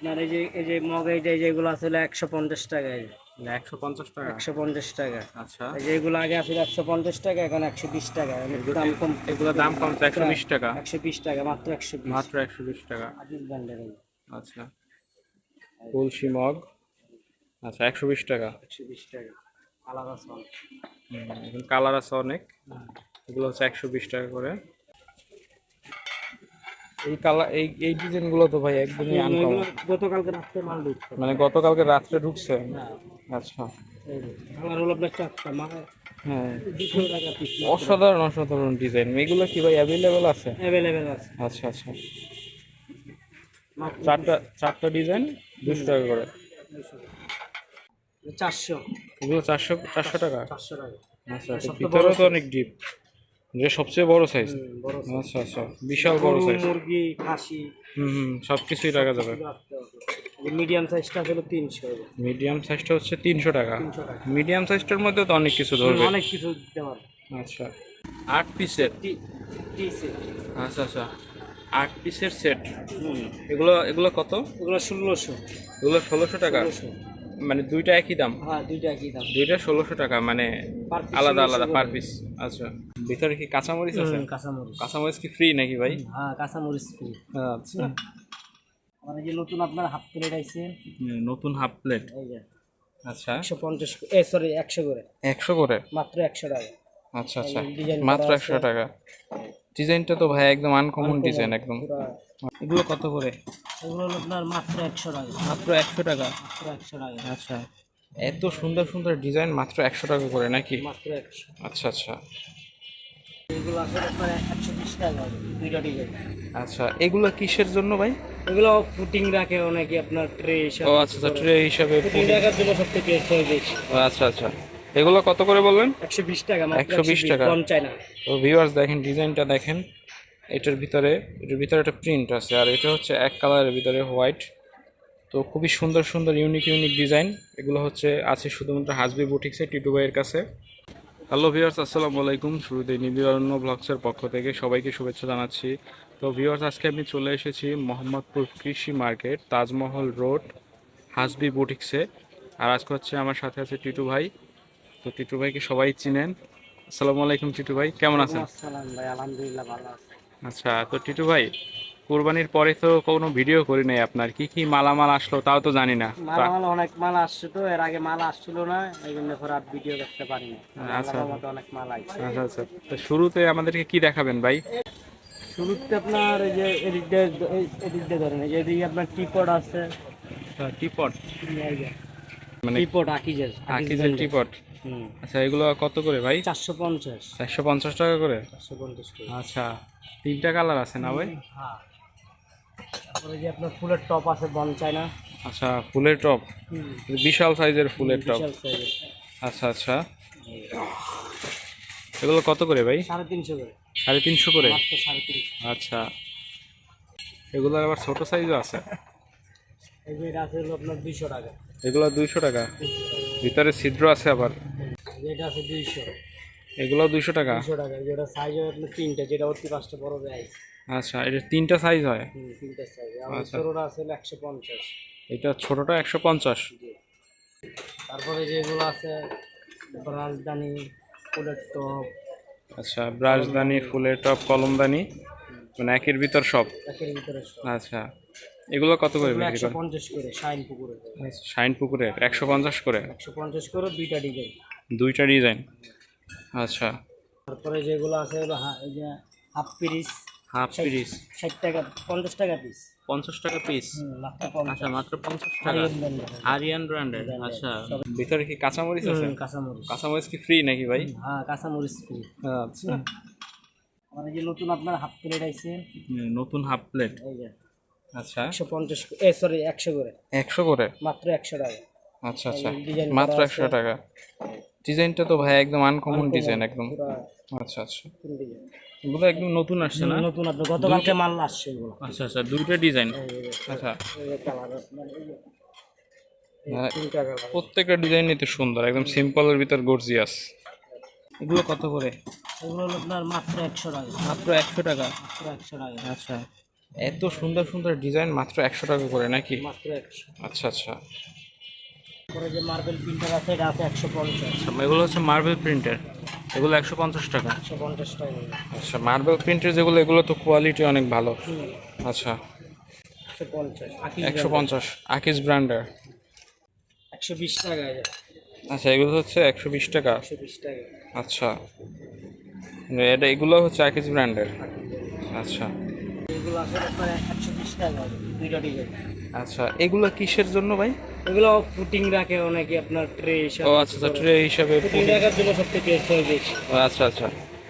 আপনার এই যে এই যে মগ এই যে যেগুলো আছে একশো পঞ্চাশ টাকা একশো পঞ্চাশ টাকা? একশো পঞ্চাশ টাকা। আচ্ছা। এই যে এগুলো আগে একশো পঞ্চাশ টাকা এখন একশো বিশ টাকা। দাম কম। এগুলো দাম কম একশো বিশ টাকা? একশো বিশ টাকা মাত্র একশো মাত্র একশো বিশ টাকা। আচ্ছা। তুলসী মগ? আচ্ছা একশো বিশ টাকা। একশো বিশ টাকা। কালার আছে অনেক। এগুলো হচ্ছে একশো বিশ টাকা করে। এই কালার এই এই ডিজাইনগুলো তো ভাই একদমই আনকমন গতকালকে রাত্রে মাল ঢুকছে। মানে গতকালকে রাত্রে ঢুকছে? আচ্ছা। আমার হলো আপনার চারটা মাল। হ্যাঁ। অসাধারণ অসাধারণ ডিজাইন। এগুলো কি ভাই অ্যাভেলেবেল আছে? অ্যাভেলেবেল আছে। আচ্ছা আচ্ছা। চারটা চারটা ডিজাইন দুশো টাকা করে। চারশো। এগুলো চারশো চারশো টাকা? চারশো টাকা। আচ্ছা ভিতরে তো অনেক ডিপ যে সবচেয়ে বড় সাইজ আচ্ছা আচ্ছা বিশাল বড় সাইজ মুরগি খাসি। হুম হুম সব কিছুই রাখা যাবে। মিডিয়াম সাইজটা হলো তিনশো মিডিয়াম সাইজটা হচ্ছে তিনশো টাকা। মিডিয়াম সাইজটার মধ্যে তো অনেক কিছু ধরবে। অনেক কিছু দিতে পারবে। আচ্ছা। আট পিসের আচ্ছা আচ্ছা। আট পিসের সেট এগুলো এগুলো কত? ওগুলো ষোলোশো। এগুলো ষোলোশো টাকা? মানে দুইটা একই দাম? হ্যাঁ দুইটা একই দাম। দুইটা ষোলোশো টাকা মানে আলাদা আলাদা পার পিস আচ্ছা। ভিতরে কি কাঁচামরিচ আছে? কাঁচামরিচ। কাঁচামরিচ কি ফ্রি নাকি ভাই? হ্যাঁ কাঁচামরিচ ফ্রি আচ্ছা। আর এই যে নতুন আপনার হাফ প্লেট আইছে। নতুন হাফ প্লেট এই যে। আচ্ছা। একশো পঞ্চাশ এ সরি একশো করে। একশো করে? মাত্র একশো টাকা। আচ্ছা আচ্ছা। মাত্র একশো টাকা। ডিজাইনটা তো ভাই একদম আনকমন ডিজাইন একদম। এগুলো কত করে? এগুলো হলো আপনার মাত্র একশো টাকা। মাত্র একশো টাকা? মাত্র একশো টাকা। আচ্ছা। এত সুন্দর সুন্দর ডিজাইন মাত্র একশো টাকা করে নাকি? মাত্র একশো। আচ্ছা আচ্ছা। এগুলো আছে আপনার একশো বিশ টাকা দুইটা ডিজাইন। আচ্ছা এগুলো কিসের জন্য ভাই? এগুলো ফুটিং রাখে অনেকে আপনার ট্রে ও আচ্ছা আচ্ছা ট্রে হিসাবে ফুটিং রাখার জন্য সবথেকে হয় বেশি। আচ্ছা আচ্ছা। এগুলো কত করে বললেন? একশো বিশ টাকা 120 টাকা। কম চাই না। তো ভিউয়ার্স দেখেন ডিজাইনটা দেখেন। এটার ভিতরে এটার ভিতরে একটা প্রিন্ট আছে আর এটা হচ্ছে এক কালারের ভিতরে হোয়াইট তো খুবই সুন্দর সুন্দর ইউনিক ইউনিক ডিজাইন এগুলো হচ্ছে আছে শুধুমাত্র হাসবি বুটিক্সে টিটু ভাইয়ের কাছে। হ্যালো ভিওর্স আসসালামু আলাইকুম। শুরুতে নিবিড়ারণ্য ব্লগসের পক্ষ থেকে সবাইকে শুভেচ্ছা জানাচ্ছি। তো ভিউয়ার্স আজকে আমি চলে এসেছি মোহাম্মদপুর কৃষি মার্কেট তাজমহল রোড হাসবি বুটিক্সে। আর আজকে হচ্ছে আমার সাথে আছে টিটু ভাই। তো টিটু ভাইকে সবাই চিনেন। আসসালামু আলাইকুম টিটু ভাই কেমন আছেন? আচ্ছা তো টিটু ভাই কোরবানির পরে তো কোনো ভিডিও করি নাই আপনার। কি কি মালামাল আসলো তাও তো জানি না। মাল মাল অনেক মাল আসছে তো এর আগে মাল আসছিল না এই জন্য পরে আর ভিডিও দেখতে পারি না আচ্ছা। আল্লাহর অনেক মাল আইছে। আচ্ছা আচ্ছা। তো শুরুতে আমাদেরকে কি দেখাবেন ভাই? শুরুতে আপনার এই যে এদিক দিয়ে এই এদিক দিয়ে ধরেন এই যে এদিকে আপনার টিপট আছে। টিপট এই মানে টিপট আকিজের আকিজের টিপট আচ্ছা এগুলো কত করে ভাই? চারশো পঞ্চাশ। চারশো পঞ্চাশ টাকা করে? চারশো পঞ্চাশ আচ্ছা তিনটা কালার আছে না ভাই? হ্যাঁ। তারপরে যে আপনার ফুলের টপ আছে বন চায়না আচ্ছা ফুলের টপ? বিশাল সাইজের ফুলের টপ? সাইজের। আচ্ছা আচ্ছা। এগুলো কত করে ভাই? সাড়ে তিনশো করে। সাড়ে তিনশো করে? আচ্ছা। এগুলোর আবার ছোট সাইজও আছে? এটা আছে আপনার দুইশো টাকা। এগুলো দুইশো টাকা? ভিতরে ছিদ্র আছে আবার? আছে দুইশো। এগুলো দুইশো টাকা? টাকা। যেটা সাইজ হবে আপনার তিনটা যেটা অতি পাঁচটা বড় দেয়। আচ্ছা এটা তিনটা সাইজ হয়? তিনটা সাইজ আমার আচ্ছা। আছে হলো একশো পঞ্চাশ। এটা ছোটটা একশো পঞ্চাশ? তারপরে যেগুলো আছে রাজধানী ফুলের টপ। আচ্ছা ব্রাশদানি ফুলের টপ কলমদানি মানে একের ভিতর সব? একের ভিতরে সব। আচ্ছা এগুলো কত করে বিক্রি করেন? করে শাইন পুকুরে। আচ্ছা, শাইন একশো পঞ্চাশ করে? একশো পঞ্চাশ করে দুইটা ডিজাইন। দুইটা ডিজাইন। আচ্ছা। তারপরে যেগুলো আছে হলো এই যে হাফ পিস হাফ পিস ষাট টাকা পঞ্চাশ টাকা পিস পঞ্চাশ টাকা পিস মাত্র পঞ্চাশ। আচ্ছা মাত্র পঞ্চাশ টাকা। আরিয়ান ব্র্যান্ডের। আচ্ছা। ভিতরে কি কাঁচামরিচ আছে? কাঁচামরিচ। কাঁচামরিচ কি ফ্রি নাকি ভাই? হ্যাঁ কাঁচামরিচ ফ্রি আচ্ছা। আমার এই যে নতুন আপনার হাফ প্লেট আইছে। নতুন হাফ প্লেট আচ্ছা। একশো পঞ্চাশ এ সরি একশো করে। একশো করে? মাত্র একশো টাকা। আচ্ছা আচ্ছা। মাত্র একশো টাকা। ডিজাইনটা তো ভাই একদম আনকমন ডিজাইন একদম। আচ্ছা আচ্ছা। এগুলো একদম নতুন আসছে না? নতুন আপনার গতকালকে মাল আসছে এগুলো। আচ্ছা আচ্ছা দুইটা ডিজাইন। আচ্ছা। যে হ্যাঁ, প্রত্যেকটা ডিজাইনই তো সুন্দর একদম সিম্পলের ভিতর গর্জিয়াস এগুলো কত করে? এগুলো আপনার মাত্র একশো টাকা। মাত্র একশো টাকা? মাত্র একশো টাকা। আচ্ছা। এত সুন্দর সুন্দর ডিজাইন মাত্র একশো টাকা করে নাকি? মাত্র একশো। আচ্ছা আচ্ছা। যে মার্বেল প্রিন্টার আছে এটা আছে একশো পঞ্চাশ। আচ্ছা, এগুলো হচ্ছে মার্বেল প্রিন্টের এগুলো একশো পঞ্চাশ টাকা। একশো পঞ্চাশ টাকা আচ্ছা মার্বেল প্রিন্টের যেগুলো এগুলো তো কোয়ালিটি অনেক ভালো। আচ্ছা। একশো পঞ্চাশ একশো পঞ্চাশ আকিস ব্র্যান্ডের। একশো বিশ টাকা আচ্ছা এগুলো হচ্ছে একশো বিশ টাকা। একশো বিশ টাকা। আচ্ছা। এটা এগুলো হচ্ছে আকিস ব্র্যান্ডের। আচ্ছা। এগুলো আছে আপনার একশো বিশ টাকা দুইটা ডিজাইন আচ্ছা এগুলো কিসের জন্য ভাই? এগুলো ফুটিং রাখে অনেকে আপনার ট্রে হিসাবে। ও আচ্ছা আচ্ছা ট্রে হিসাবে ফুটিং রাখার জন্য সব থেকে বেশি ও, আচ্ছা আচ্ছা।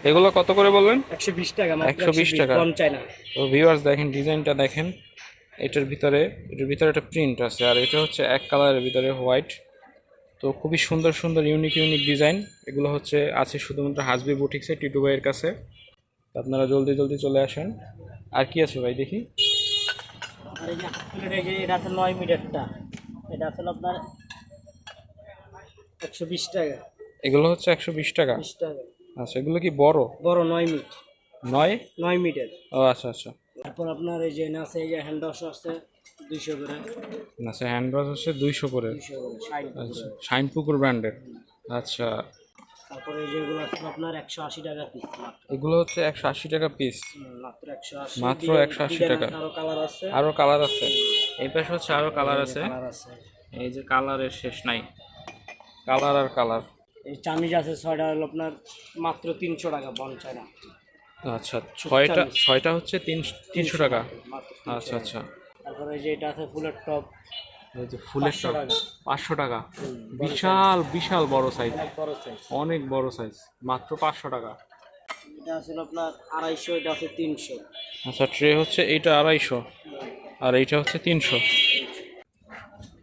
এগুলো কত করে বললেন একশো বিশ টাকা 120 টাকা। কম চাই না। তো ভিউয়ার্স দেখেন ডিজাইনটা দেখেন। এটার ভিতরে এটার ভিতরে একটা প্রিন্ট আছে আর এটা হচ্ছে এক কালারের ভিতরে হোয়াইট তো খুবই সুন্দর সুন্দর ইউনিক ইউনিক ডিজাইন এগুলো হচ্ছে আছে শুধুমাত্র হাসবি বুটিক্সে টিটু ভাইয়ের কাছে। আপনারা জলদি জলদি চলে আসেন। আর কি আছে ভাই দেখি আর এই যে হাফ প্লেট এই যে এটা আছে নয় মিটারটা এটা আছে আপনার একশো বিশ টাকা। এগুলো হচ্ছে একশো বিশ টাকা? বিশ টাকা। আচ্ছা এগুলো কি বড়? বড় নয় মিট। নয়? নয় মিটার। ও আচ্ছা আচ্ছা। তারপর আপনার এই যে আছে এই যে হ্যান্ড ওয়াশ আছে দুইশো করে। আচ্ছা হ্যান্ড ওয়াশ হচ্ছে দুইশো করে। আচ্ছা শাইন পুকুর ব্র্যান্ডের আচ্ছা তারপরে যেগুলো আছে আপনার একশো আশি টাকা পিস এগুলো হচ্ছে একশো আশি টাকা পিস মাত্র একশো আশি মাত্র 180 টাকা। আরও কালার আছে। আরও কালার আছে। এই পাশে হচ্ছে আরও কালার আছে। এই যে কালারের শেষ নাই। কালার আর কালার এই চামিজ আছে ছয়টা হলো আপনার মাত্র তিনশো টাকা বন চায়না আচ্ছা ছয়টা ছয়টা হচ্ছে তিন তিনশো টাকা। আচ্ছা আচ্ছা। তারপরে যে এটা আছে ফুলের টপ। ফুলের টাকা। পাঁচশো টাকা। বিশাল বিশাল বড় সাইজ অনেক বড় সাইজ মাত্র পাঁচশো টাকা। এটা আছে আপনার আড়াইশো এটা আছে তিনশো। আচ্ছা ট্রে হচ্ছে এইটা আড়াইশো আর এইটা হচ্ছে তিনশো।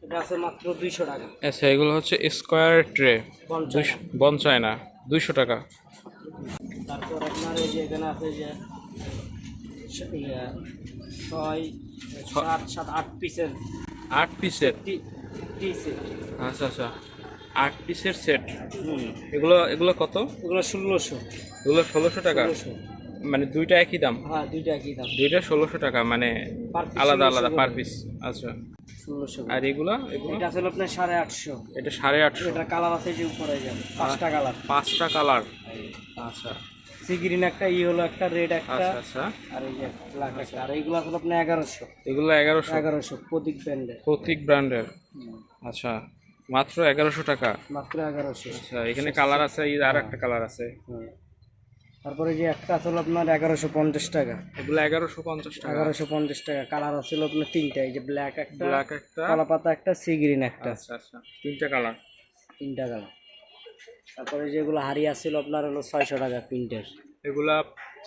এটা আছে মাত্র দুইশো টাকা। আচ্ছা এগুলো হচ্ছে স্কোয়ার ট্রে বন দুইশো বন চায়না দুইশো টাকা। তারপর আপনার এই যে এখানে আছে যে ইয়ে, ছয় সাত সাত আট পিসের আট পিসের? আচ্ছা আচ্ছা। আট পিসের সেট। এগুলো এগুলো কত? এগুলো ষোলোশো। এগুলো ষোলোশো টাকা? মানে দুইটা একই দাম? হ্যাঁ দুইটা একই দাম। দুইটা ষোলোশো টাকা মানে আলাদা আলাদা পার পিস। আচ্ছা। ষোলোশো আর এগুলো এটা আছে আপনার সাড়ে আটশো। এটা সাড়ে আটশো। এটা কালার আছে যে উপরে যাবে। পাঁচটা কালার। পাঁচটা কালার। আচ্ছা। সি গ্রিন একটা ই হলো একটা রেড একটা আচ্ছা আচ্ছা। আর এই যে ব্ল্যাক একটা। আর এইগুলো আপনার এগারোশো। এগুলো এগারোশো? এগারোশো প্রতীক ব্র্যান্ডের। প্রতীক ব্র্যান্ডের। আচ্ছা মাত্র এগারোশো টাকা? মাত্র এগারোশো। আচ্ছা এখানে কালার আছে এই আর একটা কালার আছে। তারপরে যে একটা আছে আপনার এগারোশো পঞ্চাশ টাকা। এগুলো এগারোশো পঞ্চাশ টাকা। এগারোশো পঞ্চাশ টাকা। কালার আছে আপনার তিনটা এই যে ব্ল্যাক একটা ব্ল্যাক একটা। কলা পাতা একটা সি গ্রিন একটা। আচ্ছা আচ্ছা। তিনটা কালার। তিনটা কালার। তারপরে যেগুলো হাড়ি আসছিল আপনার হলো ছয়শো টাকা প্রিন্টের এগুলা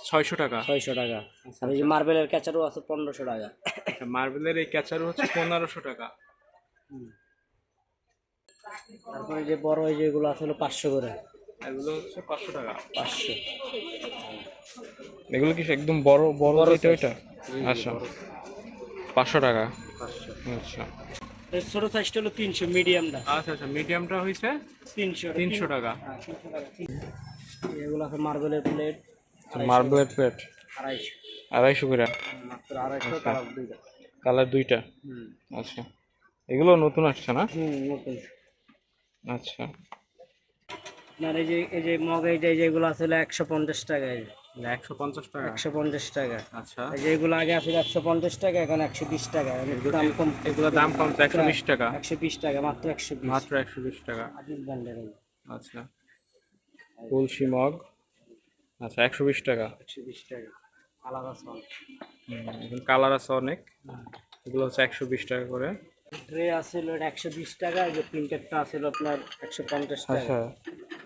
ছয়শো টাকা? ছয়শো টাকা। আর এই যে মার্বেলের ক্যাচারও আছে পনেরোশো টাকা। আচ্ছা মার্বেলের এই ক্যাচার হচ্ছে পনেরোশো টাকা। তারপরে যে বড় এই যেগুলো আছে হলো পাঁচশো করে। এগুলো হচ্ছে পাঁচশো টাকা। পাঁচশো। এগুলো কি একদম বড় বড় এটা ওইটা? আচ্ছা। পাঁচশো টাকা। পাঁচশো। আচ্ছা। ছোটো সাইজটা হলো তিনশো মিডিয়ামটা আচ্ছা আচ্ছা মিডিয়ামটা হয়েছে তিনশো তিনশো টাকা। তিনশো এগুলো আছে মার্বেলের প্লেট মার্বেলের প্লেট আড়াইশো। আড়াইশো করে? মাত্র আড়াইশো কালার দুইটা। কালার দুইটা? আচ্ছা। এগুলো নতুন আসছে না? হুম নতুন। আচ্ছা। আপনার এই যে এই যে মগ এই যে যেগুলো আছে একশো পঞ্চাশ টাকা একশো পঞ্চাশ টাকা? একশো পঞ্চাশ টাকা। আচ্ছা। এই যে এগুলো আগে আছে একশো পঞ্চাশ টাকা এখন একশো বিশ টাকা। অনেক দাম কম এগুলো দাম কম একশো বিশ টাকা? একশো বিশ টাকা মাত্র একশো মাত্র একশো বিশ টাকা। আচ্ছা। তুলসী মগ? আচ্ছা একশো বিশ টাকা। একশো বিশ টাকা। আলাদা সন কালার আছে অনেক। এগুলো হচ্ছে একশো বিশ টাকা করে। ট্রে আছিল একশো বিশ টাকা যে প্রিন্টেডটা আছিল আপনার একশো পঞ্চাশ টাকা।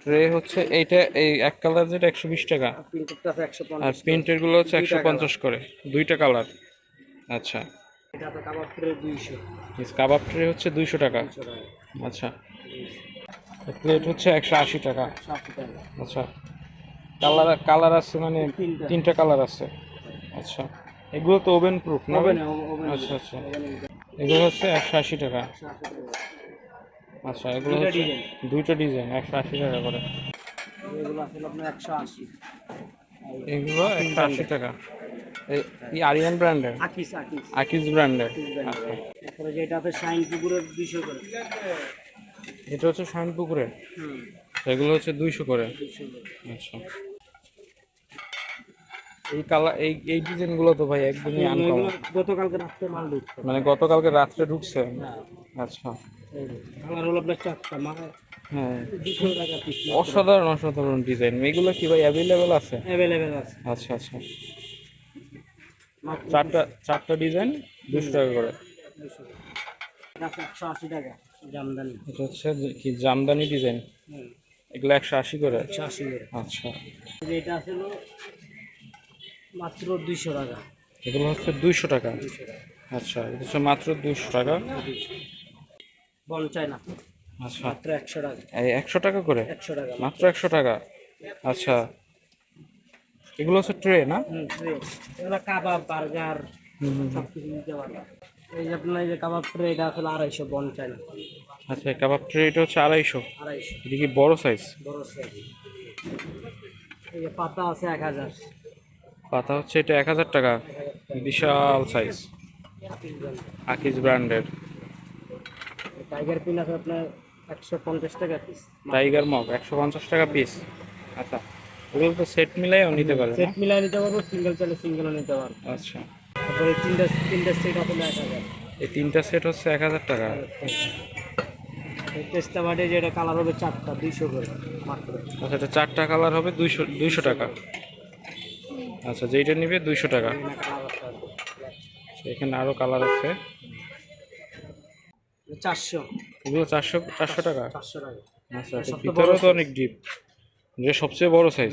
ট্রে হচ্ছে এইটা এই এক কালার যেটা একশো বিশ টাকা। আর প্রিন্টেরগুলো হচ্ছে একশো পঞ্চাশ করে দুইটা কালার আচ্ছা। কাবাব ট্রে হচ্ছে দুইশো টাকা। আচ্ছা। প্লেট হচ্ছে একশো আশি টাকা। আচ্ছা। কালার কালার আছে মানে তিনটা। কালার আছে। আচ্ছা। এগুলো তো ওভেন প্রুফ না? আচ্ছা আচ্ছা। এগুলো হচ্ছে একশো আশি টাকা। আচ্ছা এগুলো দুইটা হচ্ছে ডিজাইন। দুইটা ডিজাইন একশো আশি টাকা করে। এগুলো আপনার একশো আশি। এগুলো একশো আশি টাকা। এই- আরিয়ান ব্র্যান্ডের আকিস আকিস। আকিজ ব্র্যান্ডের তারপরে যেটা আছে শাইন পুকুরের দুইশো করে। এটা হচ্ছে শাইন পুকুরের? হুম। এগুলো হচ্ছে দুইশো করে। আচ্ছা। এই কালার এই এই ডিজাইনগুলো তো ভাই একদমই আনকমন গতকালকে রাত্রে মাল ঢুকছে। মানে গতকালকে রাত্রে ঢুকছে? হ্যাঁ। আচ্ছা। কালার হলো আপনার চারটা মাল হ্যাঁ। অসাধারণ অসাধারণ ডিজাইন এগুলো কি ভাই অ্যাভেলেবেল আছে? অ্যাভেলেবেল আছে। আচ্ছা আচ্ছা। মাত্র চারটা চারটা ডিজাইন দুশো টাকা করে। একশো আশি টাকা জামদানি। এটা হচ্ছে কি জামদানি ডিজাইন এগুলো একশো আশি করে? একশো আশি করে। আচ্ছা। এটা ছিল মাত্র দুইশো টাকা। এগুলো হচ্ছে দুইশো টাকা। আচ্ছা এটা হচ্ছে মাত্র দুইশো টাকা। বন চাই না। আচ্ছা। মাত্র একশো টাকা। এই একশো টাকা করে? একশো টাকা। মাত্র একশো টাকা? আচ্ছা। এগুলো হচ্ছে ট্রে না? ট্রে এগুলো কাবাব বার্গার। সব কিছু নিতে পারবে। এই যে আপনার এই যে কাবাব ট্রে এটা আসলে আড়াইশো বন চাই না। আচ্ছা কাবাব ট্রে এটা হচ্ছে আড়াইশো। আড়াইশো। এটা কি বড় সাইজ বড় সাইজ এই যে পাতা আছে এক হাজার। পাতা হচ্ছে এটা এক হাজার টাকা। বিশাল সাইজ আকিজ ব্র্যান্ডের টাইগার পিন আছে আপনার একশো পঞ্চাশ টাকা পিস টাইগার মগ একশো পঞ্চাশ টাকা পিস আচ্ছা ওগুলো তো সেট মিলাইও নিতে পারে সেট মিলাই নিতে পারব সিঙ্গেল চাইলে সিঙ্গেলও নিতে পারব। আচ্ছা। তারপরে তিনটা তিনটা সেট আসলে এক হাজার? এই তিনটা সেট হচ্ছে এক হাজার টাকা। এই টেস্টা বাটে যেটা কালার হবে চারটা দুইশো করে মাত্র। আচ্ছা এটা চারটা কালার হবে দুইশো দুইশো টাকা। আচ্ছা যেইটা নিবে দুইশো টাকা। আচ্ছা, এখানে আরও কালার আছে। চারশো। এগুলো চারশো চারশো টাকা? চারশো টাকা। আচ্ছা বড় তো অনেক ডিপ যে সবচেয়ে বড় সাইজ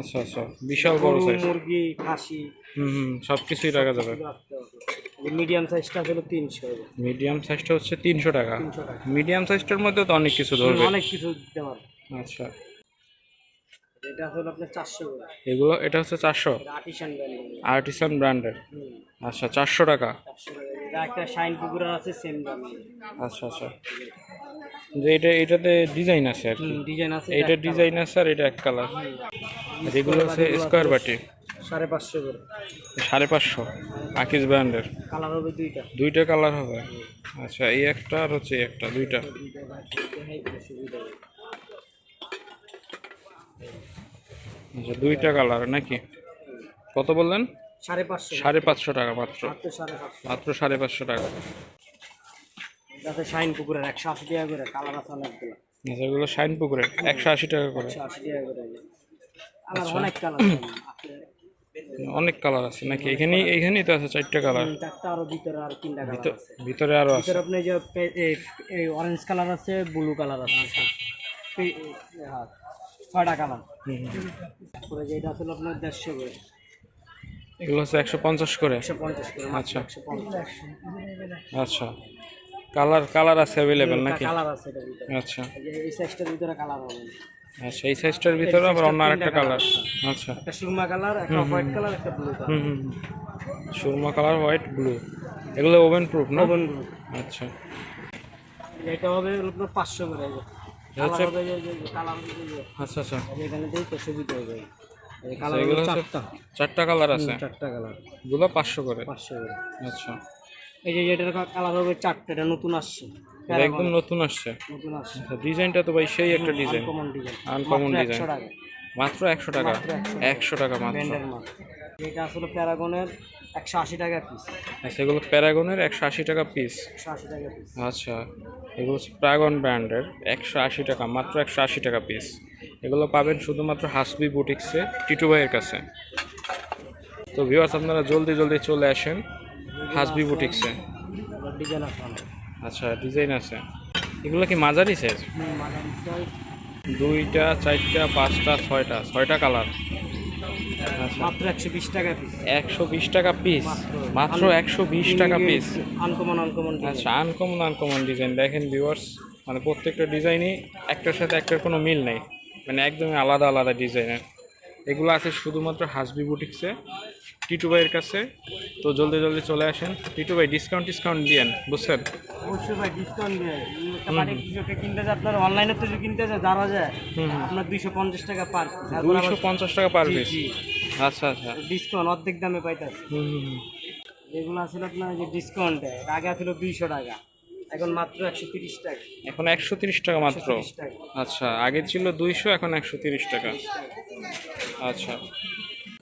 আচ্ছা আচ্ছা বিশাল বড় সাইজ মুরগি খাসি। হুম হুম সব কিছুই রাখা যাবে। মিডিয়াম সাইজটা হলো তিনশো মিডিয়াম সাইজটা হচ্ছে তিনশো টাকা। মিডিয়াম সাইজটার মধ্যে তো অনেক কিছু ধরবে। অনেক কিছু দিতে পারবে। আচ্ছা। এটা হলো আপনার চারশো করে। এগুলো এটা হচ্ছে চারশো? এটা আর্টিসান ব্র্যান্ড আর্টিসান ব্র্যান্ডের আচ্ছা চারশো টাকা? চারশো টাকা। এটা একটা শাইন পুকুরের আছে সেম দাম। আচ্ছা আচ্ছা। যে এটা এটাতে ডিজাইন আছে আর কি? ডিজাইন আছে এইটার ডিজাইন আছে আর এটা এক কালার এগুলো হচ্ছে স্কোয়ার বাটি। সাড়ে পাঁচশো করে। সাড়ে পাঁচশো আকিজ ব্র্যান্ডের কালার হবে দুইটা। দুইটা কালার হবে? আচ্ছা এই একটা আর হচ্ছে একটা দুইটা। দুইটা। আচ্ছা দুইটা কালার নাকি? কত বললেন? সাড়ে পাঁচশো। সাড়ে পাঁচশো টাকা মাত্র। মাত্র সাড়ে পাঁচশো। টাকা। শাইন পুকুরের একশো আশি টাকা করে কালার আছে অনেকগুলো আচ্ছা এগুলো শাইন পুকুরের একশো আশি টাকা করে। আচ্ছা। অনেক কালার অনেক কালার আছে নাকি? এখানেই এইখানেই তো আছে চারটা কালার। আরও ভিতরে আর তিনটা কালার আছে। ভিতরে আরও আছে। ভিতরে আপনি যে অরেঞ্জ কালার আছে ব্লু কালার আছে। হ্যাঁ, ছয়টা কালার। হুম, হুম। তারপরে যে আসলে আপনার দেড়শো করে। এগুলো হচ্ছে একশো পঞ্চাশ করে। আচ্ছা। আচ্ছা। কালার কালার আছে অ্যাভেলেবেল নাকি? কালার আছে আচ্ছা। এই সাইজটার ভিতরে কালার হবে। আচ্ছা এই সাইজটার ভিতরে আবার অন্য আরেকটা কালার। আচ্ছা। একটা সুরমা কালার একটা হোয়াইট কালার একটা ব্লু কালার। হুম। সুরমা কালার হোয়াইট ব্লু এগুলো ওভেন প্রুফ না? ওভেন আচ্ছা। এটা হবে আপনার পাঁচশো করে। হচ্ছে- আচ্ছা আচ্ছা। এখানে সুবিধা হয়ে যায়। এগুলো চারটা। চারটা কালার আছে? চারটা কালার। এগুলো পাঁচশো করে? পাঁচশো করে। আচ্ছা। এই যে এটার কালার হবে চারটা এটা নতুন আসছে। একদম নতুন আসছে। নতুন আসছে। আচ্ছা ডিজাইনটা তো ভাই সেই একটা ডিজাইন। Common uncommon design. মাত্র একশো টাকা? একশো টাকা। মাত্র। এটা আসলে প্যারাগনের একশো আশি টাকা পিস আচ্ছা এগুলো প্যারাগনের একশো আশি টাকা পিস একশো আশি টাকা পিস আচ্ছা এগুলো হচ্ছে প্রাগন ব্র্যান্ডের একশো আশি টাকা মাত্র একশো আশি টাকা পিস এগুলো পাবেন শুধুমাত্র হাসবি বুটিক্সে টিটু ভাইয়ের কাছে। তো ভিউয়ার্স আপনারা জলদি জলদি চলে আসেন হাসবি বুটিক্সে ডিজাইন আছে আচ্ছা ডিজাইন আছে। এগুলো কি মাঝারি সাইজ দুইটা চারটা পাঁচটা ছয়টা ছয়টা কালার মাত্র একশো বিশ টাকা পিস একশো বিশ টাকা পিস মাত্র। একশো বিশ টাকা পিস আনকমন আনকমন আচ্ছা আনকমন আনকমন ডিজাইন দেখেন ভিউয়ার্স মানে প্রত্যেকটা ডিজাইনই একটার সাথে একটার কোনো মিল নেই। মানে একদমই আলাদা আলাদা ডিজাইনের এগুলো আছে শুধুমাত্র হাসবি বুটিক্সে টিটু ভাইয়ের কাছে। তো জলদি জলদি চলে আসেন। টিটু ভাই ডিসকাউন্ট ডিসকাউন্ট দিয়েন বুঝছেন? অবশ্যই ভাই ডিসকাউন্ট দিয়ে। বাড়ি কিছুকে কিনতে যায় আপনার অনলাইনে তো কিনতে যায়। যারা যায় আপনার দুইশো পঞ্চাশ টাকা পার দুইশো পঞ্চাশ টাকা পার পিস আচ্ছা আচ্ছা। ডিসকাউন্ট অর্ধেক দামে পাইতেছে। যেগুলো আসলে আপনার যে ডিসকাউন্টে আগে ছিল দুইশো টাকা এখন মাত্র একশো তিরিশ টাকা। এখন একশো তিরিশ টাকা মাত্র? আচ্ছা আগে ছিল দুইশো এখন একশো তিরিশ টাকা। আচ্ছা।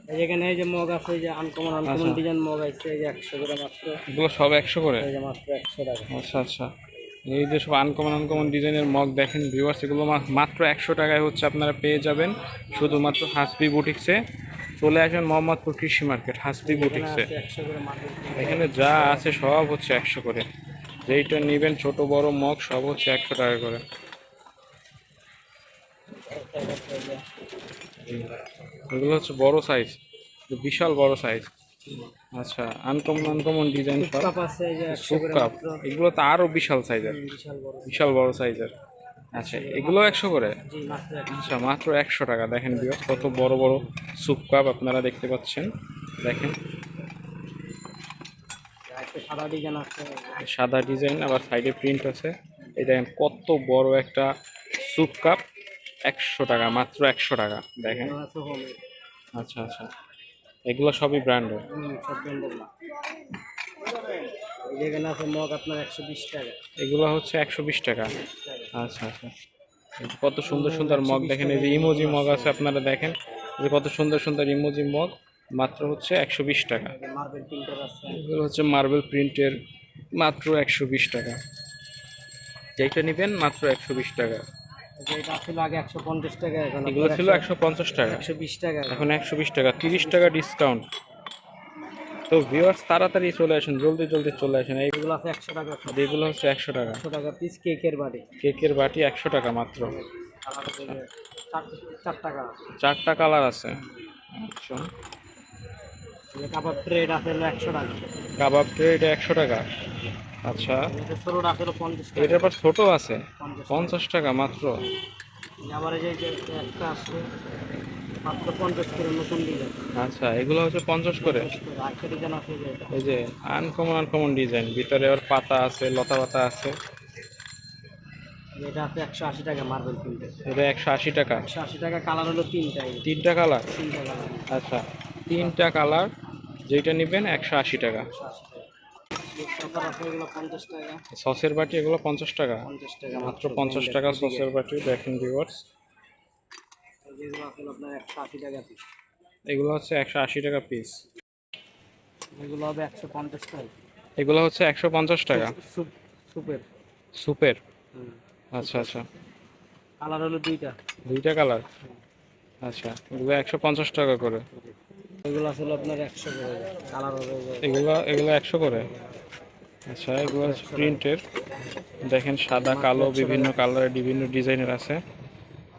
এখানে এই যে মগ আছে এই যে আনকমন আনকমন। ডিজাইন মগ আছে এই যে একশো করে মাত্র। এগুলো সব একশো করে? এই যে মাত্র একশো টাকা। আচ্ছা আচ্ছা। এই যে সব আনকমন আনকমন ডিজাইনের মগ দেখেন ভিউয়ার্স এগুলো মাত্র একশো টাকায় হচ্ছে আপনারা পেয়ে যাবেন। শুধুমাত্র হাসবি বুটিক্সে চলে আসবেন মোহাম্মদপুর কৃষি মার্কেট হাসবি বুটিক্সে এখানে যা আছে সব হচ্ছে একশো করে। যেইটা নেবেন ছোট বড় মগ সব হচ্ছে একশো টাকা করে। এগুলো হচ্ছে বড় সাইজ বিশাল বড় সাইজ আচ্ছা আনকমন আনকমন ডিজাইন সব কাপ আছে সুপ কাপ এগুলো তো আরও বিশাল সাইজের বিশাল বড় সাইজের আচ্ছা এগুলো একশো করে? আচ্ছা মাত্র একশো টাকা। দেখেন বিয়স কত বড় বড় স্যুপ কাপ আপনারা দেখতে পাচ্ছেন। দেখেন। সাদা ডিজাইন আছে। সাদা ডিজাইন আবার সাইডে প্রিন্ট আছে। এই দেখেন কত বড় একটা স্যুপ কাপ একশো টাকা মাত্র একশো টাকা দেখেন। আচ্ছা আচ্ছা। এগুলো সবই ব্র্যান্ডের সব ব্র্যান্ডের না এই আছে মগ আপনার একশো বিশ টাকা। এগুলো হচ্ছে একশো বিশ টাকা। আচ্ছা আচ্ছা। কত সুন্দর সুন্দর মগ দেখেন। এই যে ইমোজি মগ আছে আপনারা দেখেন। যে কত সুন্দর সুন্দর ইমোজি মগ মাত্র হচ্ছে একশো বিশ টাকা। মার্বেল এগুলো হচ্ছে মার্বেল প্রিন্টের মাত্র একশো বিশ টাকা। যেটা নেবেন মাত্র একশো বিশ টাকা। এটা ছিল আগে একশো পঞ্চাশ টাকা এখন এগুলো ছিল একশো পঞ্চাশ টাকা। একশো বিশ টাকা। এখন একশো বিশ টাকা তিরিশ টাকা ডিসকাউন্ট তো ভিউয়ার্স তাড়াতাড়ি চলে আসেন জলদি জলদি চলে আসেন। এই এগুলো আছে একশো টাকা এগুলো হচ্ছে একশো টাকা। একশো টাকা পিস কেকের বাড়ি কেকের বাটি একশো টাকা মাত্র। চারটা কালার আছে। আচ্ছা। কাবাব ট্রেড আছে একশো টাকা। কাবাব ট্রে এটা একশো টাকা। আচ্ছা। এটা পর ছোটো আছে পঞ্চাশ টাকা মাত্র। আবার এই যে একটা আছে মাত্র পঞ্চাশ করে নতুন ডিজাইন আচ্ছা এগুলো হচ্ছে পঞ্চাশ করে? এই যে এটা। এই যে আনকমন আনকমন ডিজাইন ভিতরে আবার পাতা আছে লতা পাতা আছে। এটা আছে একশো আশি টাকা মার্বেল প্রিন্টের এটা একশো আশি টাকা। একশো আশি টাকা কালার হলো তিনটা তিনটা কালার তিনটা কালার আচ্ছা তিনটা কালার যেটা নেবেন একশো আশি টাকা। সসের বাটি এগুলো পঞ্চাশ টাকা। মাত্র পঞ্চাশ টাকা সসের বাটি দেখেন ভিউয়ার্স এগুলো হচ্ছে একশো আশি টাকা পিস এগুলো হবে একশো পঞ্চাশ টাকা। এগুলো হচ্ছে একশো পঞ্চাশ টাকা। সুপ সুপের। সুপের? আচ্ছা আচ্ছা। কালার হলো দুইটা। দুইটা কালার? আচ্ছা এগুলো একশো পঞ্চাশ টাকা করে। এগুলো আসলে আপনার একশো করে কালার এগুলো এগুলো একশো করে? আচ্ছা এগুলো প্রিন্টের। দেখেন সাদা কালো বিভিন্ন কালারের বিভিন্ন ডিজাইনের আছে।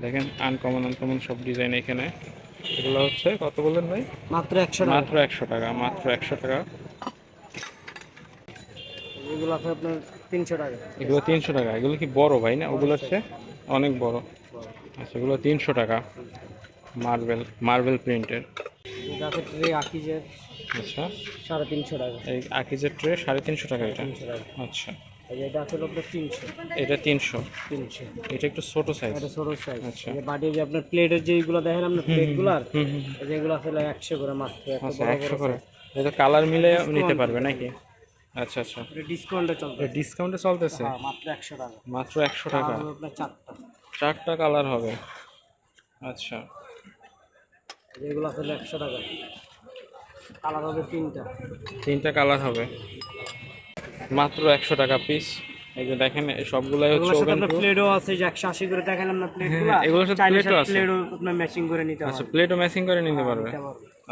দেখেন আনকমন আনকমন সব ডিজাইন এখানে। এগুলো হচ্ছে কত বললেন ভাই? মাত্র একশো মাত্র একশো টাকা মাত্র একশো টাকা। এগুলো আছে আপনার তিনশো টাকা। এগুলো তিনশো টাকা। এগুলো কি বড় ভাই না? ওগুলো হচ্ছে অনেক বড়। আচ্ছা এগুলো তিনশো টাকা। মার্বেল মার্বেল প্রিন্টের। আছে ট্রে আকিজের আচ্ছা। সাড়ে তিনশো টাকা। এই আকিজের ট্রে সাড়ে তিনশো টাকা এটা? আচ্ছা। এটা আপনার তিনশো। এটা তিনশো? তিনশো। এটা একটু ছোট সাইজ এটা ছোটো সাইজ আচ্ছা। যে বাড়ি যে আপনার প্লেটের যেগুলো দেখেন আপনার হুম যেগুলো আসলে একশো করে মাত্র আচ্ছা একশো করে। এটা কালার মিলে নিতে পারবে নাকি? আচ্ছা আচ্ছা। ডিসকাউন্টে চলবে। ডিসকাউন্টে চলতেছে? হ্যাঁ মাত্র একশো টাকা। মাত্র একশো টাকা। আপনার চারটা। চারটা কালার হবে। আচ্ছা। যেগুলো আসলে একশো টাকা। কালার হবে তিনটা। তিনটা কালার হবে। মাত্র একশো টাকা পিস এই যে দেখেন সবগুলাই হচ্ছে ওভেন প্লেটও আছে যে একশো আশি করে দেখালাম না প্লেটগুলো এগুলো সব প্লেটও আছে। প্লেটও আপনার ম্যাচিং করে নিতে আচ্ছা হবে প্লেটও ম্যাচিং করে নিতে পারবে।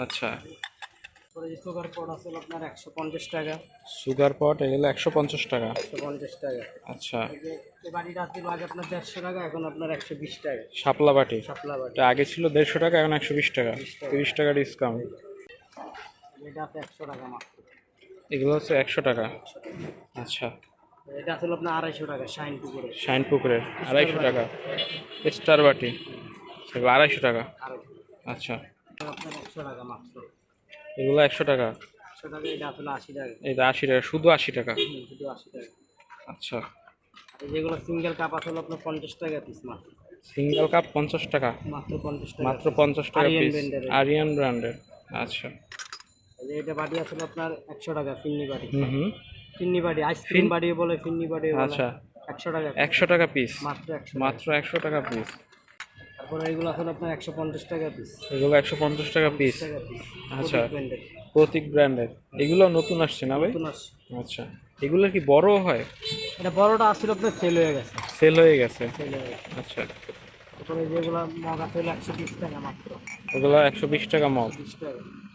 আচ্ছা। সুগার পট আছে আপনার একশো পঞ্চাশ টাকা। সুগার পট এগুলো একশো পঞ্চাশ টাকা। একশো পঞ্চাশ টাকা। আচ্ছা। বাড়িটা ছিল আগে আপনার দেড়শো টাকা এখন আপনার একশো বিশ টাকা। শাপলা বাটি। শাপলা বাড়ি এটা আগে ছিল দেড়শো টাকা এখন একশো বিশ টাকা। তিরিশ টাকা ডিসকাউন্ট এটা আছে একশো টাকা মাত্র। এগুলো হচ্ছে একশো টাকা। আচ্ছা। এটা আসলে আপনার আড়াইশো টাকা শাইন পুকুরে শাইন পুকুরের আড়াইশো টাকা। স্টার বাটি। সেগুলো আড়াইশো টাকা। আচ্ছা। আপনার একশো টাকা মাত্র। এগুলো একশো টাকা। এটা আশি টাকা। শুধু আশি টাকা? শুধু আশি টাকা। আচ্ছা। যেগুলো সিঙ্গেল কাপ আছে হলো আপনার পঞ্চাশ টাকা পিস মাত্র। সিঙ্গেল কাপ পঞ্চাশ টাকা? মাত্র পঞ্চাশ টাকা মাত্র পঞ্চাশ টাকা আরিয়ান পিস ব্র্যান্ডের। আরিয়ান ব্র্যান্ডের আচ্ছা। এটা বাটি আসলে আপনার একশো টাকা ফিন্নি বাটি। হুম হুম। ফিন্নি বাটি আইসক্রিম বাটি বলে ফিন্নি বাটি আচ্ছা। একশো টাকা একশো টাকা পিস মাত্র মাত্র একশো টাকা পিস তারপরে এগুলো এখন আপনার একশো পঞ্চাশ টাকা পিস এগুলো একশো পঞ্চাশ টাকা পিস আচ্ছা। প্রতীক ব্র্যান্ডের এগুলো নতুন আসছে না ভাই? আচ্ছা। এগুলো কি বড় হয়? এটা বড়টা আসছিল আপনার সেল হয়ে গেছে। সেল হয়ে গেছে। আচ্ছা। তারপরে যেগুলো মগ আছে একশো বিশ টাকা মাত্র। ওগুলো একশো বিশ টাকা মগ।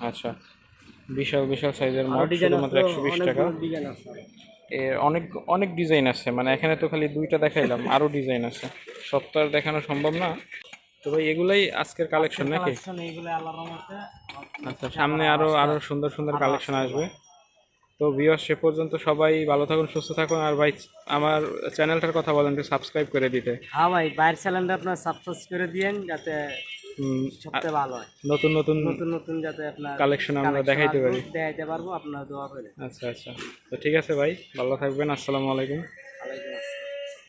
আচ্ছা। বিশাল বিশাল সাইজের আরও মগ শুধুমাত্র একশো বিশ টাকা। অনেক অনেক ডিজাইন আছে। মানে এখানে তো খালি দুইটা দেখাইলাম আরও ডিজাইন আছে। আর দেখানো সম্ভব না? তো ভাই এগুলাই আজকের কালেকশন নাকি? কালেকশন এইগুলো আল্লাহর রহমতে। আচ্ছা সামনে আরও আরও সুন্দর সুন্দর কালেকশন আসবে। তো ভিউয়ার সে পর্যন্ত সবাই ভালো থাকুন সুস্থ থাকুন। আর ভাই আমার চ্যানেলটার কথা বলেন একটু সাবস্ক্রাইব করে দিতে। হ্যাঁ ভাই বাইরের চ্যানেলটা আপনার সাবস্ক্রাইব করে দিয়েন যাতে সবচেয়ে ভালো হয়। নতুন নতুন নতুন নতুন যাতে আপনার কালেকশন আমরা দেখাইতে পারি। দেখাইতে পারব আপনার দোয়া করে আচ্ছা আচ্ছা। তো ঠিক আছে ভাই ভালো থাকবেন আসসালামু আলাইকুম।